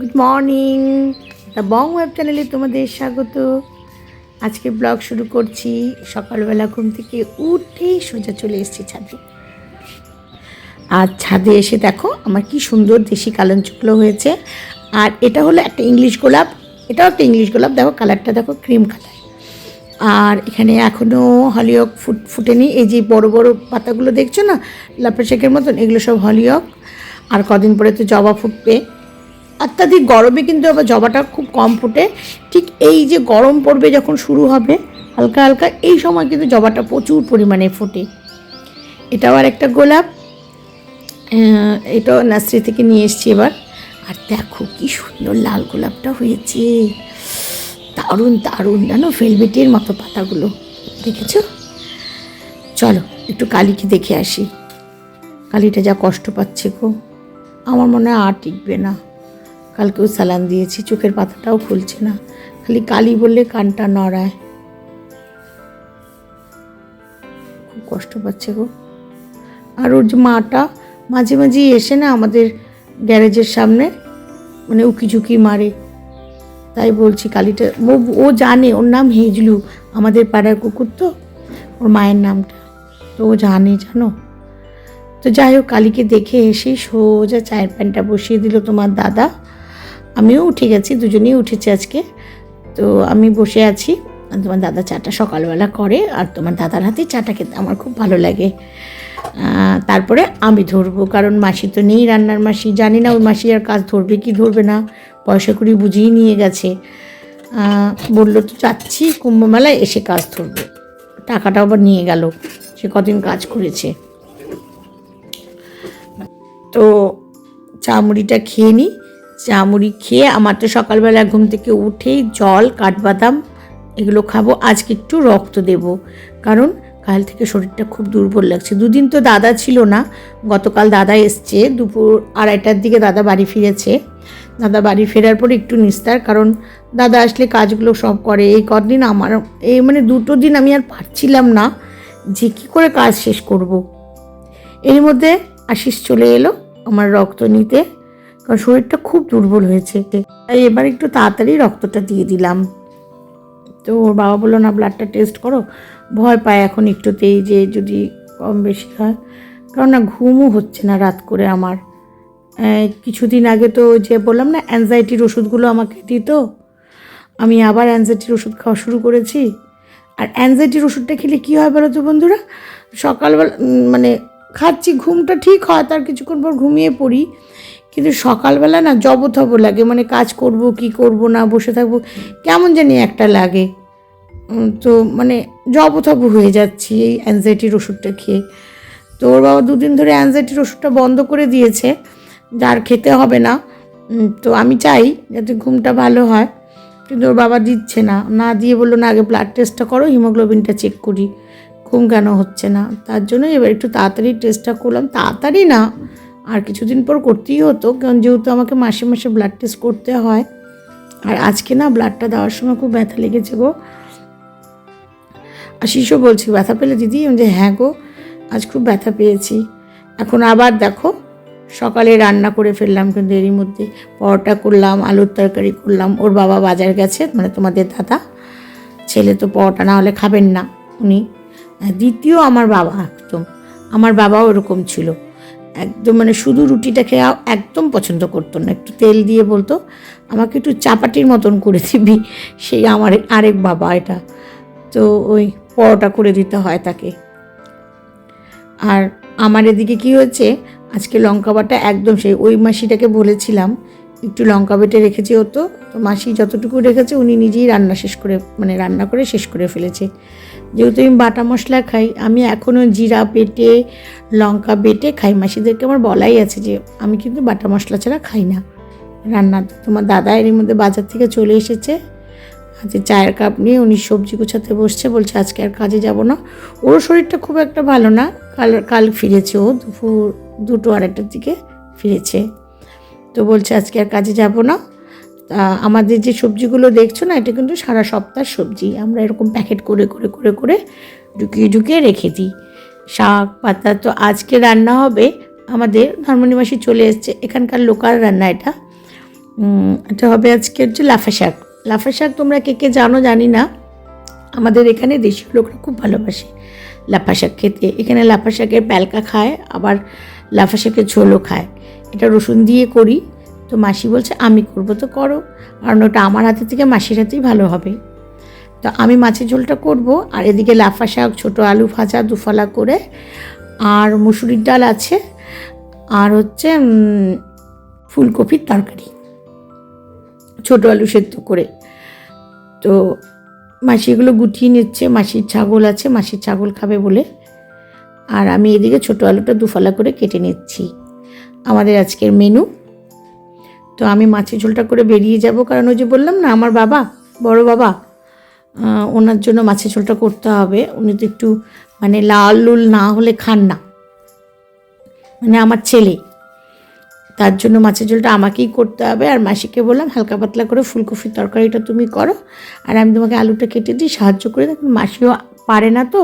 Good morning the Bong web চ্যানেলে তোমাদের স্বাগত। আজকে ব্লগ শুরু করছি। সকালবেলা ঘুম থেকে উঠেই সোজা চলে এসেছি ছাদে। আর ছাদে এসে দেখো, আমার কি সুন্দর দেশি কালন চুকলো হয়েছে। আর এটা হলো একটা ইংলিশ গোলাপ। এটাও একটা ইংলিশ গোলাপ। দেখো, কালারটা দেখো, ক্রিম কালার। আর এখানে এখনও হলিওক ফুট ফুটেনি। এই যে বড় বড় পাতাগুলো দেখছ না? লাফা শেকের মতন, এগুলো সব হলিওক আর কদিন পরে তো জবা ফুটবে। অত্যাধিক গরমে কিন্তু আবার জবাটা খুব কম ফোটে। ঠিক এই যে গরম পড়বে যখন শুরু হবে, হালকা হালকা, এই সময় কিন্তু জবাটা প্রচুর পরিমাণে ফোটে। এটাও আর একটা গোলাপ। এটাও নার্সারি থেকে নিয়ে এসছি এবার। আর দেখো কি সুন্দর লাল গোলাপটা হয়েছে। দারুণ দারুণ, জানো, ভেলভেটের মতো পাতাগুলো। দেখেছ? চলো, একটু কালীকে দেখে আসি। কালীটা যা কষ্ট পাচ্ছে গো। আমার মনে হয় আর টিকবে না। কালকেও সালান দিয়েছি, চোখের পাতাটাও খুলছে না। খালি কালি বললে কানটা নড়ায়। খুব কষ্ট পাচ্ছে গো। আর ওর যে মাটা, মাঝে মাঝেই এসে না আমাদের গ্যারেজের সামনে মানে উকি ঝুঁকি মারে। তাই বলছি কালীটা, ও ও জানে, ওর নাম হেজলু, আমাদের পাড়ার কুকুর তো, ওর মায়ের নামটা। তো ও জানে, জানো? তো যাই হোক, কালীকে দেখে এসে সোজা চায়ের প্যানটা বসিয়ে দিল তোমার দাদা। আমিও উঠে গেছি, দুজনেই উঠেছি আজকে। তো আমি বসে আছি। তোমার দাদা চাটা সকালবেলা করে আর তোমার দাদার হাতে চাটা খেতে আমার খুব ভালো লাগে। তারপরে আমি ধরবো, কারণ মাসি তো নেই রান্নার মাসি। জানি না ওই মাসি আর কাজ ধরবে কি ধরবে না, পয়সা করি বুঝিয়ে নিয়ে গেছে। বলল তো যাচ্ছি, কুম্ভমেলায় এসে কাজ ধরবে। টাকাটাও আবার নিয়ে গেল, সে কদিন কাজ করেছে। তো চা মুড়িটা খেয়ে নিই চা মুড়ি খেয়ে আমার তো সকালবেলা ঘুম থেকে উঠেই জল, কাঠবাদাম এগুলো খাব। আজকে একটু রক্ত দেব। কারণ কাল থেকে শরীরটা খুব দুর্বল লাগছে। দুদিন তো দাদা ছিল না। গতকাল দাদা এসছে। দুপুর আড়াইটার দিকে দাদা বাড়ি ফিরেছে। দাদা বাড়ি ফেরার পরে একটু নিস্তার। কারণ দাদা আসলে কাজগুলো সব করে। এই কদিন আমার এই মানে দুটো দিন আমি আর পারছিলাম না যে কী করে কাজ শেষ করব। এর মধ্যে আশিস চলে এলো আমার রক্ত নিতে। কারণ শরীরটা খুব দুর্বল হয়েছে। তাই এবার একটু তাড়াতাড়ি রক্তটা দিয়ে দিলাম। তো ওর বাবা বলল, না ব্লাডটা টেস্ট করো। ভয় পায় এখন একটুতেই যে যদি কম বেশি হয়। কারণ না, ঘুমও হচ্ছে না রাত করে আমার। কিছুদিন আগে তো যে বললাম না অ্যাংজাইটির ওষুধগুলো আমাকে দিত। আমি আবার অ্যাংজাইটির ওষুধ খাওয়া শুরু করেছি। আর অ্যাংজাইটির ওষুধটা খেলে কী হয় বলো তো বন্ধুরা? সকালবেলা মানে খাচ্ছি, ঘুমটা ঠিক হয়, তার কিছুক্ষণ পর ঘুমিয়ে পড়ি। কিন্তু সকালবেলা না জবথব লাগে মানে কাজ করব, কি করব না, বসে থাকব, কেমন জানি একটা লাগে। তো মানে জবথব হয়ে যাচ্ছি এই অ্যাংজাইটির ওষুধটা খেয়ে। তো ওর বাবা দুদিন ধরে অ্যাংজাইটির ওষুধটা বন্ধ করে দিয়েছে, যার খেতে হবে না। তো আমি চাই যাতে ঘুমটা ভালো হয়, কিন্তু ওর বাবা দিচ্ছে না। না দিয়ে বলল, না, আগে ব্লাড টেস্টটা করো হিমোগ্লোবিনটা চেক করি। ঘুম কেন হচ্ছে না? তার জন্য এবার একটু তাড়াতাড়ি টেস্টটা করলাম। তাড়াতাড়ি না আর কিছুদিন পর করতেই হতো, কারণ যেহেতু আমাকে মাসে মাসে ব্লাড টেস্ট করতে হয়, আর আজকে না ব্লাডটা দেওয়ার সময় খুব ব্যথা লেগেছে গো। আশিসও বলছি, ব্যথা পেলে দিদি? আমি যে হ্যাঁ গো, আজ খুব ব্যথা পেয়েছি। এখন আবার দেখো, সকালে রান্না করে ফেললাম কিন্তু এরই মধ্যে। পরোটা করলাম, আলুর তরকারি করলাম, ওর বাবা বাজার গেছে মানে তোমাদের দাদা। ছেলে তো পরোটা না হলে খাবেন না উনি। আর দ্বিতীয় আমার বাবা একদম। আমার বাবাও এরকম ছিল। একদম মানে শুধু রুটিটা খেয়ে একদম পছন্দ করতো না। একটু তেল দিয়ে বলতো, আমাকে একটু চাপাটির মতন করে দিবি। সেই আমার আরেক বাবা এটা। তো ওই পরোটা করে দিতে হয় তাকে। আর আমার এদিকে কি হয়েছে, আজকে লঙ্কা বাটা একদম সেই ওই মাসিটাকে বলেছিলাম, একটু লঙ্কা বেটে রেখেছে হতো তো মাসি যতটুকু রেখেছে উনি নিজেই রান্না শেষ করে মানে রান্না করে শেষ করে ফেলেছে। যেহেতু আমি বাটা মশলা খাই, আমি এখনও জিরা বেটে লঙ্কা বেটে খাই। মাসিদেরকে আমার বলাই আছে যে, আমি কিন্তু বাটা মশলা ছাড়া খাই না। রান্না তোমার দাদা এর মধ্যে বাজার থেকে চলে এসেছে। আজকে চায়ের কাপ নিয়ে উনি সবজি গুছাতে বসছে, বলছে আজকে আর কাজে যাব না। ওর শরীরটা খুব একটা ভালো না। কাল কাল ফিরেছে ও, দুপুর দুটো আড়াইটার দিকে ফিরেছে। তো বলছে আজকে আর কাজে যাব না। আমাদের যে সবজিগুলো দেখছ না, এটা কিন্তু সারা সপ্তাহ সবজি। আমরা এরকম প্যাকেট করে করে করে করে ঢুকিয়ে ঢুকিয়ে রেখে দিই। শাক, পাতা, তো আজকে রান্না হবে আমাদের ধর্মনিবাসী চলে এসছে, এখানকার লোকাল রান্না এটা। এটা হবে আজকে হচ্ছে লাফা শাক। লাফা শাক তোমরা কে কে জানো জানি না। আমাদের এখানে দেশীয় লোকরা খুব ভালোবাসে লাফা শাক খেতে। এখানে লাফা শাকের প্যালকা খায়, আবার লাফা শাকের ঝোলও খায়। এটা রসুন দিয়ে করি। তো মাসি বলছে, আমি করব তো করো, কারণ ওটা আমার হাতে থেকে মাসির হাতেই ভালো হবে। তো আমি মাছের ঝোলটা করব, আর এদিকে লাফা শাক, ছোটো আলু ভাজা, দুফালা করে, আর মুসুরির ডাল আছে, আর হচ্ছে ফুলকপির তরকারি, ছোটো আলু সেদ্ধ করে। তো মাসি এগুলো গুটিয়ে নিচ্ছে, মাসির ছাগল আছে, মাসির ছাগল খাবে বলে। আর আমি এদিকে ছোটো আলুটা দুফালা করে কেটে নিচ্ছি। আমাদের আজকের মেনু তো আমি মাছের ঝোলটা করে বেরিয়ে যাব, কারণ ওই যে বললাম না, আমার বাবা, বড় বাবা ওনার জন্য মাছের ঝোলটা করতে হবে। উনি তো একটু মানে লাল লুল না হলে খান না। মানে আমার ছেলে। তার জন্য মাছের ঝোলটা আমাকেই করতে হবে। আর মাসিকে বললাম, হালকা পাতলা করে ফুলকপির তরকারিটা তুমি করো। আর আমি তোমাকে আলুটা কেটে দিই, সাহায্য করে দেখুন মাসিও পারে না তো,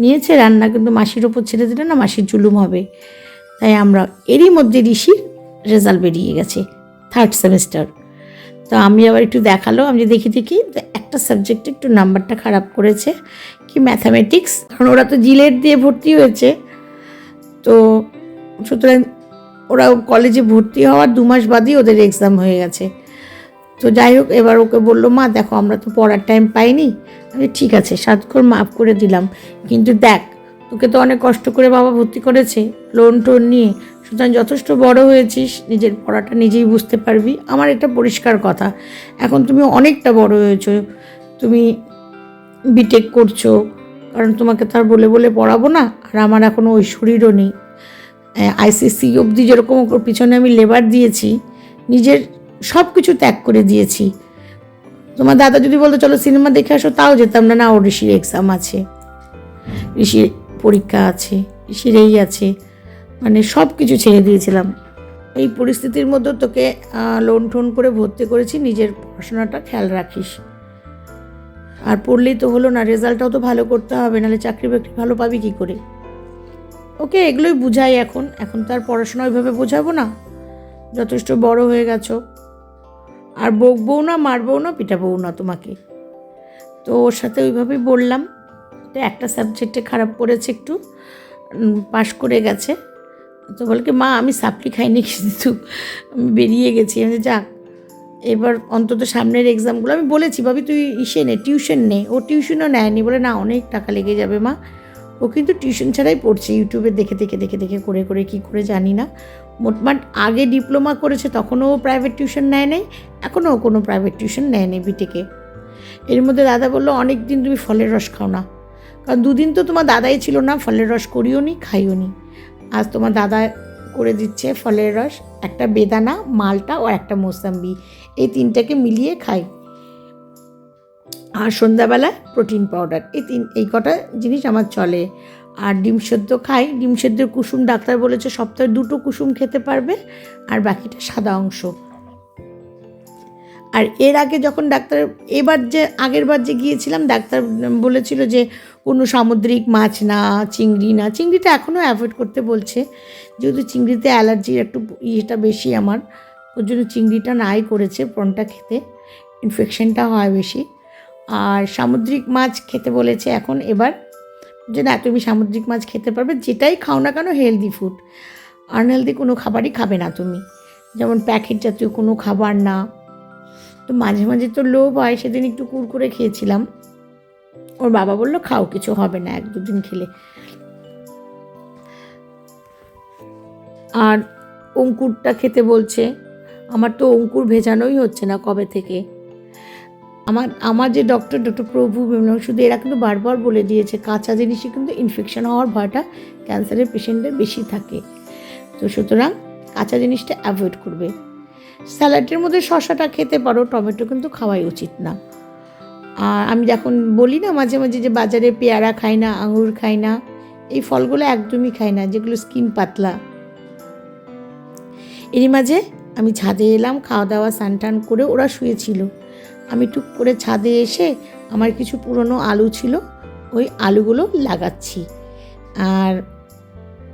নিয়েছে রান্না, কিন্তু মাসির ওপর ছেড়ে দিলে না মাসির জুলুম হবে। তাই আমরা এরই মধ্যে ঋষির রেজাল্ট বেরিয়ে গেছে। থার্ড সেমিস্টার তো আমি আবার একটু দেখাল, আমি যে দেখি দেখি একটা সাবজেক্টে একটু নাম্বারটা খারাপ করেছে, কি ম্যাথামেটিক্স কারণ ওরা তো জিলেট দিয়ে ভর্তি হয়েছে। তো সুতরাং ওরা কলেজে ভর্তি হওয়ার দু মাস বাদই ওদের এক্সাম হয়ে গেছে। তো যাই হোক, এবার ওকে বলল, মা, দেখো, আমরা তো পড়ার টাইম পাইনি। আমি ঠিক আছে সাত করে মাফ করে দিলাম। কিন্তু দেখ তোকে তো অনেক কষ্ট করে বাবা ভর্তি করেছে। লোন টোন নিয়ে। সুতরাং যথেষ্ট বড় হয়েছিস, নিজের পড়াটা নিজেই বুঝতে পারবি। আমার এটা পরিষ্কার কথা, এখন তুমি অনেকটা বড় হয়েছো। তুমি বিটেক করছ, কারণ তোমাকে তো আর বলে বলে পড়াবো না, আর আমার এখনও ওই শরীরও নেই। আইসিসি অবধি যেরকম ওর পিছনে আমি লেবার দিয়েছি, নিজের সব কিছু ত্যাগ করে দিয়েছি। তোমার দাদা যদি বলতো, চলো সিনেমা দেখে আসো, তাও যেতাম না না ও ঋষির এক্সাম আছে। ঋষির পরীক্ষা আছে ঋষির আছে মানে সব কিছু ছেড়ে দিয়েছিলাম। এই পরিস্থিতির মধ্যে তোকে লোন টোন করে ভর্তি করেছি, নিজের পড়াশোনাটা খেয়াল রাখিস। আর পড়লেই তো হলো না, রেজাল্টটাও তো ভালো করতে হবে, নাহলে চাকরি বাকরি ভালো পাবি কী করে? ওকে, এগুলোই বুঝাই এখন। এখন তো আর পড়াশোনা ওইভাবে বোঝাবো না। যথেষ্ট বড় হয়ে গেছো। আর বকবও না, মারবও না, পিটাবও না তোমাকে। তো ওর সাথে ওইভাবেই বললাম। তো একটা সাবজেক্টে খারাপ করেছে একটু পাশ করে গেছে। তো বলে কি মা, আমি সাপ্লি খাইনি কিন্তু আমি বেরিয়ে গেছি। আমি যাক, এবার অন্তত সামনের এক্সামগুলো আমি বলেছি, ভাবি, তুই ইসে নে টিউশন নে। ও টিউশনও নেয়নি, বলে, না, অনেক টাকা লেগে যাবে মা। ও কিন্তু টিউশন ছাড়াই পড়ছে ইউটিউবে দেখে দেখে দেখে দেখে, করে করে, কি করে জানি না। মোটমাট আগে ডিপ্লোমা করেছে, তখনও ও প্রাইভেট টিউশন নেয় নাই, এখনও কোনো প্রাইভেট টিউশন নেয় নেই বিটেকে এর মধ্যে দাদা বলল অনেক দিন তুমি ফলের রস খাও না। কারণ দুদিন তো তোমার দাদাই ছিল না, ফলের রস করিও নি, খাইও নি। আজ তোমার দাদা করে দিচ্ছে ফলের রস, একটা বেদানা, মালটা ও একটা মোসাম্বি। এই তিনটাকে মিলিয়ে খাই। আর সন্ধ্যাবেলায় প্রোটিন পাউডার। এই তিন, এই কটা জিনিস আমার চলে। আর ডিম সেদ্ধ খাই। ডিম সেদ্ধের কুসুম ডাক্তার বলেছে সপ্তাহে দুটো কুসুম খেতে পারবে, আর বাকিটা সাদা অংশ। আর এর আগে যখন ডাক্তার, এবার যে, আগের বার যে গিয়েছিলাম, ডাক্তার বলেছিল যে কোনো সামুদ্রিক মাছ না, চিংড়ি না। চিংড়িটা এখনও অ্যাভয়েড করতে বলছে। যেহেতু চিংড়িতে অ্যালার্জির একটু ইয়েটা বেশি আমার, ওর জন্য চিংড়িটা নাই করেছে প্রনটা খেতে। ইনফেকশনটা হয় বেশি। আর সামুদ্রিক মাছ খেতে বলেছে এখন এবার যে না, তুমি সামুদ্রিক মাছ খেতে পারবে, যেটাই খাও না কেন হেলদি ফুড আনহেলদি কোনো খাবারই খাবে না তুমি। যেমন প্যাকেট জাতীয় কোনো খাবার না। তো মাঝে মাঝে তো লোভ হয়, সেদিন একটু কুরকুরে খেয়েছিলাম। ওর বাবা বলল, খাও, কিছু হবে না, এক দুদিন খেলে। আর অঙ্কুরটা খেতে বলছে, আমার তো অঙ্কুর ভেজানোই হচ্ছে না কবে থেকে। আমার আমার যে ডক্টর ডক্টর প্রভু শুধু এরা কিন্তু বারবার বলে দিয়েছে, কাঁচা জিনিসে কিন্তু ইনফেকশন হওয়ার ভয়টা ক্যান্সারের পেশেন্টের বেশি থাকে। তো সুতরাং কাঁচা জিনিসটা অ্যাভয়েড করবে। স্যালাডের মধ্যে শশাটা খেতে পারো, টমেটো কিন্তু খাওয়াই উচিত না। আর আমি যখন বলি না মাঝে মাঝে যে বাজারে পেয়ারা খাই না, আঙুর খাই না, এই ফলগুলো একদমই খাই না, যেগুলো স্কিন পাতলা। এরই মাঝে আমি ছাদে এলাম খাওয়া দাওয়া স্নান করে ওরা শুয়েছিল। আমি টুক করে ছাদে এসে আমার কিছু পুরনো আলু ছিল, ওই আলুগুলো লাগাচ্ছি। আর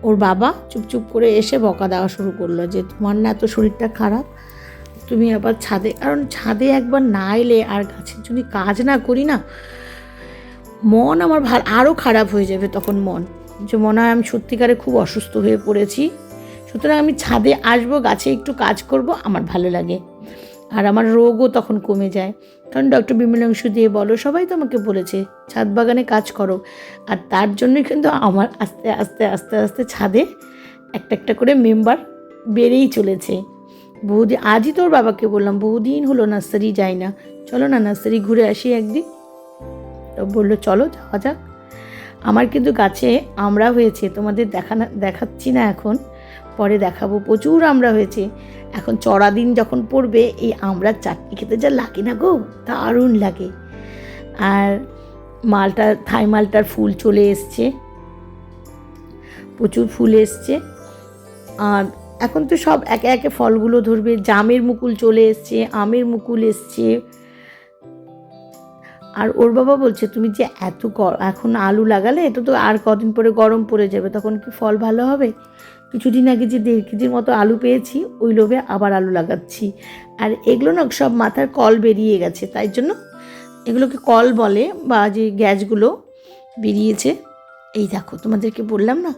ওর বাবা চুপচুপ করে এসে বকা দেওয়া শুরু করল যে, তোমার না এত শরীরটা খারাপ তুমি আবার ছাদে, কারণ ছাদে একবার না এলে আর গাছের যদি কাজ না করি না, মন আমার ভালো আরও খারাপ হয়ে যাবে তখন মন। যে মনে হয় আমি সত্যিকারে খুব অসুস্থ হয়ে পড়েছি, সুতরাং আমি ছাদে আসব, গাছে একটু কাজ করব, আমার ভালো লাগে। আর আমার রোগও তখন কমে যায়। কারণ ডক্টর বিমলাংশু দিয়ে বলো, সবাই তো আমাকে বলেছে, ছাদ বাগানে কাজ করো। আর তার জন্যই কিন্তু আমার আস্তে আস্তে আস্তে আস্তে ছাদে একটা একটা করে মেম্বার বেড়েই চলেছে। বহুদিন, আজই তোর বাবাকে বললাম, বহুদিন হলো নার্সারি যাই না। চলো না নার্সারি ঘুরে আসি একদিন। তো বলল, চলো যাওয়া যাক। আমার কিন্তু গাছে আমরা হয়েছে, তোমাদের দেখা না, দেখাচ্ছি না এখন। পরে দেখাবো, প্রচুর আমরা হয়েছে। এখন চড়া দিন যখন পড়বে, এই আমরা চাটনি খেতে যা লাগে না গো, দারুণ লাগে। আর মালটা, থাই মালটার ফুল চলে এসছে। প্রচুর ফুল এসছে। আর এখন তো সব একে একে ফলগুলো ধরবে, জামের মুকুল চলে এসছে, আমের মুকুল এসছে। আর ওর বাবা বলছে, তুমি যে এত এখন আলু লাগালে, এটা তো আর কদিন পরে গরম পড়ে যাবে, তখন কি ফল ভালো হবে? কিছুদিন আগে যে দেড় কেজির মতো আলু পেয়েছি, ওই লোভে আবার আলু লাগাচ্ছি। আর এগুলো না সব মাথার কল বেরিয়ে গেছে, তাই জন্য এগুলোকে কল বলে বা যে গ্যাসগুলো বেরিয়েছে। এই দেখো, তোমাদেরকে বললাম না?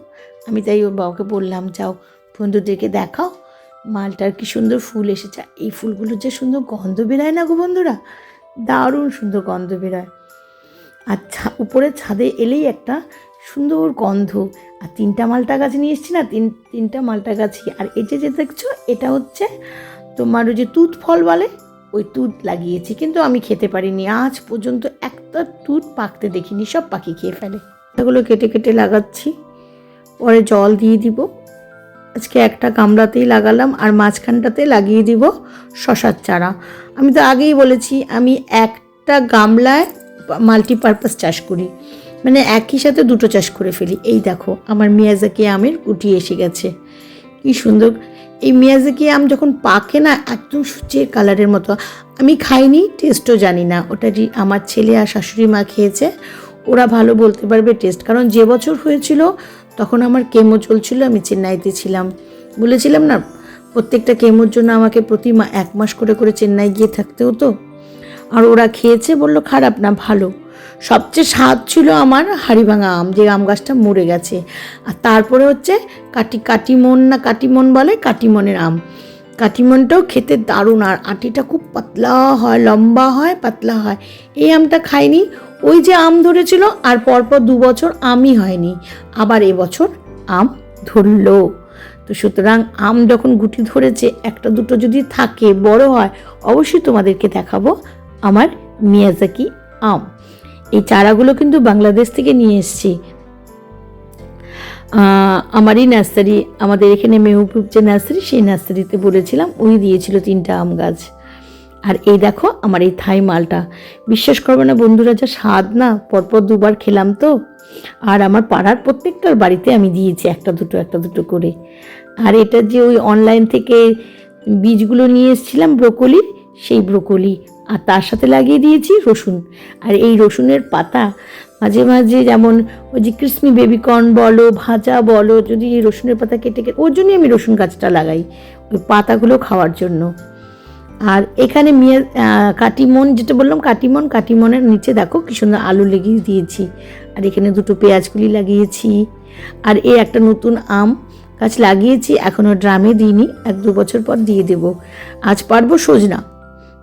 আমি তাই ওর বাবাকে বললাম, যাও বন্ধুদেরকে দেখাও। মালটার কি সুন্দর ফুল এসেছে। এই ফুলগুলোর যে সুন্দর গন্ধ বেরোয় না গো বন্ধুরা? দারুণ সুন্দর গন্ধ বেরোয়। আর ছা উপরে ছাদে এলেই একটা সুন্দর গন্ধ। আর তিনটা মালটা গাছ নিয়ে এসেছি না? তিন, তিনটা মালটা গাছই। আর এই যে যে দেখছ, এটা হচ্ছে তোমার ওই যে তুত ফল বলে? ওই তুত লাগিয়েছি, কিন্তু আমি খেতে পারিনি। আজ পর্যন্ত একটা তুত পাকতে দেখিনি, সব পাখি খেয়ে ফেলে। এগুলো কেটে কেটে লাগাচ্ছি। পরে জল দিয়ে দিব। আজকে একটা গামলাতেই লাগালাম আর মাঝখানটাতে লাগিয়ে দিব শশার চারা। আমি তো আগেই বলেছি, আমি একটা গামলায় মাল্টিপারপাস চাষ করি। মানে একই সাথে দুটো চাষ করে ফেলি। এই দেখো, আমার মিয়াজাকি আমের গুটি এসে গেছে। কি সুন্দর। এই মিয়াজাকি আম যখন পাকে না, একদম সূচের কালারের মতো। আমি খাইনি টেস্টও জানি না। ওটা যে আমার ছেলে আর শাশুড়ি মা খেয়েছে, ওরা ভালো বলতে পারবে টেস্ট কারণ যে বছর হয়েছিল তখন আমার কেমো চলছিল, আমি চেন্নাইতে ছিলাম। বলেছিলাম, না, প্রত্যেকটা কেমোর জন্য আমাকে প্রতি এক মাস করে করে চেন্নাই গিয়ে থাকতে হতো আর ওরা খেয়েছে, বলল, খারাপ না, ভালো। সবচেয়ে স্বাদ ছিল আমার হাড়িভাঙা আম, যে আম গাছটা মরে গেছে। আর তারপরে হচ্ছে কাটি, কাটিমন না কাটিমন বলে, কাটিমনের আম। কাটিমনটাও খেতে দারুণ, আর আটিটা খুব পাতলা হয়, লম্বা হয়, পাতলা হয়। এই আমটা খাইনি ওই যে আম ধরেছিল আর পরপর দু বছর আমই হয়নি, আবার এবছর আম ধরলো। তো সুতরাং আম যখন গুটি ধরেছে, একটা দুটো যদি থাকে, বড় হয়, অবশ্যই তোমাদেরকে দেখাবো আমার মিয়াজাকি আম। এই চারাগুলো কিন্তু বাংলাদেশ থেকে নিয়ে এসেছি। আমারই নার্সারি, আমাদের এখানে মেহবুব যে নার্সারি, সেই নার্সারিতে বলেছিলাম ওই দিয়েছিল তিনটা আম গাছ। আর এই দেখো আমার এই থাই মালটা। বিশ্বাস করবে না বন্ধুরা, যা স্বাদ না, পরপর দুবার খেলাম তো। আর আমার পাড়ার প্রত্যেকটার বাড়িতে আমি দিয়েছি একটা দুটো একটা দুটো করে। আর এটা যে ওই অনলাইন থেকে বীজগুলো নিয়ে এসেছিলাম ব্রোকলির, সেই ব্রোকলি। আর তার সাথে লাগিয়ে দিয়েছি রসুন। আর এই রসুনের পাতা মাঝে মাঝে যেমন ওই যে ক্রিসমি বেবিকর্ন বলো, ভাজা বলো, যদি এই রসুনের পাতা কেটে কেটে ওর জন্যই আমি রসুন গাছটা লাগাই ওই পাতাগুলো খাওয়ার জন্য। আর এখানে মিয়া কাটিমন, যেটা বললাম, কাটিমন, কাটিমনের নিচে দেখো কি সুন্দর আলু লাগিয়ে দিয়েছি। আর এখানে দুটো পেঁয়াজগুলি লাগিয়েছি। আর এই একটা নতুন আম গাছ লাগিয়েছি এখনও ড্রামে দিইনি, এক দু বছর পর দিয়ে দেব। আজ পারব সজনা।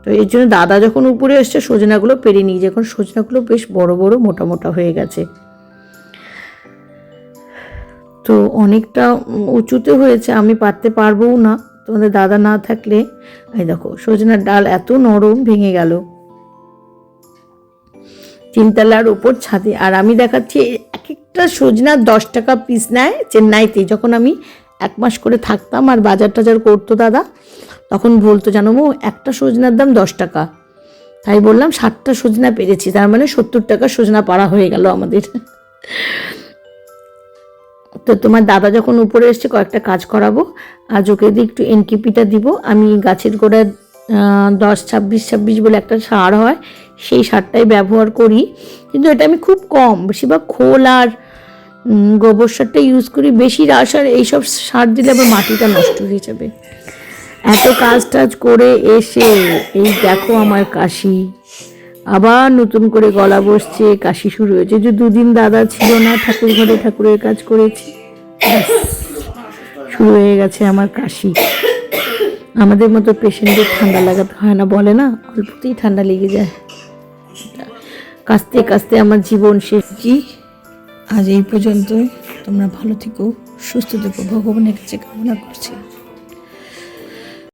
তো এর জন্য দাদা যখন উপরে এসছে, সজনাগুলো পেরে নিই যখন সজনাগুলো বেশ বড় বড়, মোটা মোটা হয়ে গেছে। তো অনেকটা উঁচুতে হয়েছে, আমি পারতে পারবও না। তোমাদের দাদা না থাকলে? এই দেখো, সজনার ডাল এত নরম ভেঙে গেল। তিনতলার ওপর ছাদে, আর আমি দেখাচ্ছি এক একটা সজনা দশ টাকা পিস নেয় চেন্নাইতে। যখন আমি এক মাস করে থাকতাম আর বাজার টাজার করতো দাদা, তখন বলতো, জানো একটা সজনার দাম দশ টাকা। তাই বললাম, ষাটটা সজনা পেরেছি, তার মানে সত্তর টাকা সজনা পাড়া হয়ে গেল আমাদের। তো তোমার দাদা যখন উপরে এসছে, কয়েকটা কাজ করাবো। আজ ওকে দিয়ে একটু এনকিপিটা দিব। আমি গাছের গোড়ায় দশ, ছাব্বিশ ছাব্বিশ বলে একটা সার হয়, সেই সারটাই ব্যবহার করি। কিন্তু এটা আমি খুব কম, বেশিরভাগ খোল আর গোবর সারটা ইউজ করি। বেশি রাসার এইসব সার দিলে আবার মাটিটা নষ্ট হয়ে যাবে। এত কাজ টাজ করে এসে, এই দেখো আমার কাশি। আবার নতুন করে গলা বসছে, কাশি শুরু হয়েছে। যে দুদিন দাদা ছিল না, ঠাকুর ঘরে ঠাকুরের কাজ করেছি, শুরু হয়ে গেছে আমার কাশি। আমাদের মতো পেশেন্টের ঠান্ডা লাগাতে হয় না, বলে না? অল্পতেই ঠান্ডা লেগে যায়। কাস্তে কাস্তে আমার জীবন শেষ। কি আজ এই পর্যন্তই। তোমরা ভালো থেকো, সুস্থ থেকো। ভগবানের কাছে কামনা করছি।